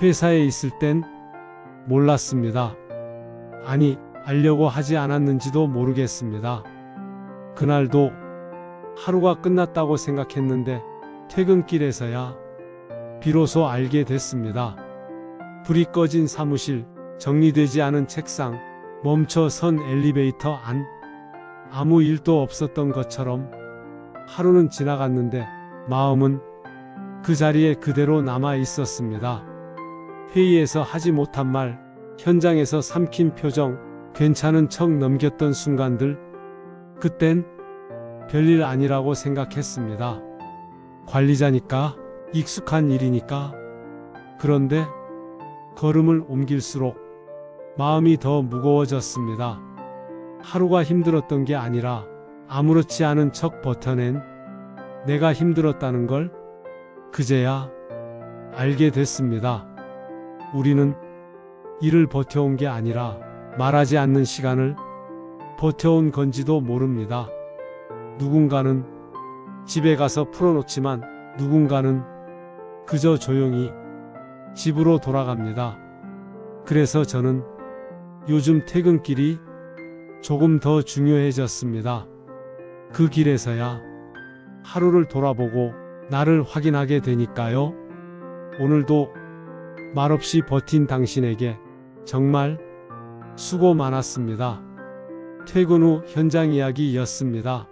회사에 있을 땐 몰랐습니다. 아니, 알려고 하지 않았는지도 모르겠습니다. 그날도 하루가 끝났다고 생각했는데 퇴근길에서야 비로소 알게 됐습니다. 불이 꺼진 사무실, 정리되지 않은 책상, 멈춰 선 엘리베이터 안, 아무 일도 없었던 것처럼 하루는 지나갔는데 마음은 그 자리에 그대로 남아 있었습니다. 회의에서 하지 못한 말, 현장에서 삼킨 표정, 괜찮은 척 넘겼던 순간들, 그땐 별일 아니라고 생각했습니다. 관리자니까, 익숙한 일이니까. 그런데 걸음을 옮길수록 마음이 더 무거워졌습니다. 하루가 힘들었던 게 아니라 아무렇지 않은 척 버텨낸 내가 힘들었다는 걸 그제야 알게 됐습니다. 우리는 일을 버텨온 게 아니라 말하지 않는 시간을 버텨온 건지도 모릅니다. 누군가는 집에 가서 풀어놓지만 누군가는 그저 조용히 집으로 돌아갑니다. 그래서 저는 요즘 퇴근길이 조금 더 중요해졌습니다. 그 길에서야 하루를 돌아보고 나를 확인하게 되니까요. 오늘도 말없이 버틴 당신에게 정말 수고 많았습니다. 퇴근 후 현장 이야기였습니다.